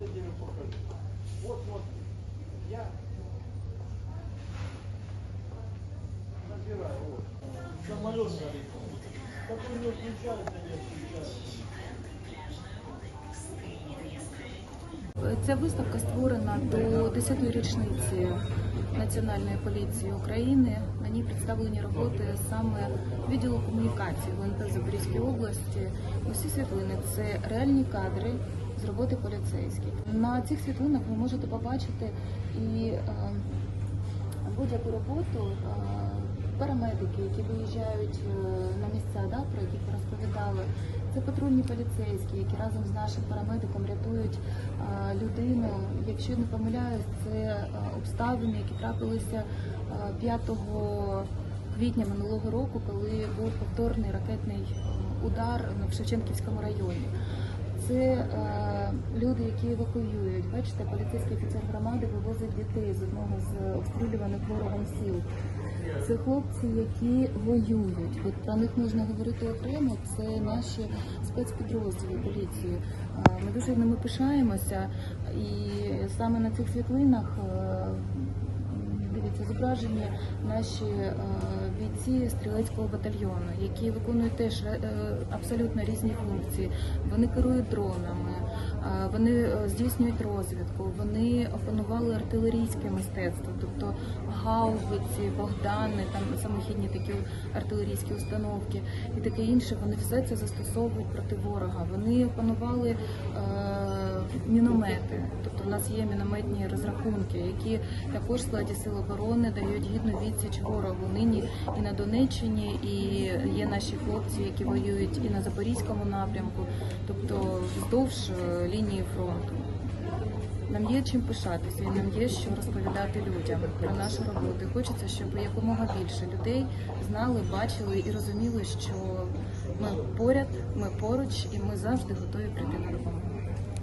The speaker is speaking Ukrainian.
покажу. Вот, вот. Я набираю. Вот. Самолет горит. Который не включается, не включается. Ця виставка створена до 10-ї річниці Національної поліції України. На ній представлені роботи саме відділу комунікації ВНП Запорізької області. Усі світлини це реальні кадри з роботи поліцейських. На цих світлинах ви можете побачити і е, будь-яку роботу е, парамедики, які виїжджають е, на місця, да, про ви розповідали. Це патрульні поліцейські, які разом з нашим парамедиком рятують е, людину. Якщо не помиляюсь, це обставини, які трапилися е, 5 квітня минулого року, коли був повторний ракетний удар в Шевченківському районі. Це е, люди, які евакуюють. Бачите, поліцейський офіцер громади вивозить дітей з одного з обстрілюваних ворогом сіл. Це хлопці, які воюють. От про них можна говорити окремо. Це наші спецпідрозділи поліції. Е, Ми дуже ними пишаємося, і саме на цих світлинах. Дивіться, зображені наші е, бійці стрілецького батальйону, які виконують теж е, абсолютно різні функції. Вони керують дронами, е, вони здійснюють розвідку, вони опанували артилерійське мистецтво, тобто гаубиці, богдани, там самохідні такі артилерійські установки і таке інше. Вони все це застосовують проти ворога. Вони опанували міномети, тобто в нас є мінометні розрахунки, які також в складі сил оборони дають гідну відсіч ворогу нині і на Донеччині, і є наші хлопці, які воюють і на Запорізькому напрямку, тобто вздовж е, лінії фронту. Нам є чим пишатися, і нам є що розповідати людям про нашу роботу. Хочеться, щоб якомога більше людей знали, бачили і розуміли, що ми поряд, ми поруч, і ми завжди готові прийти на допомогу.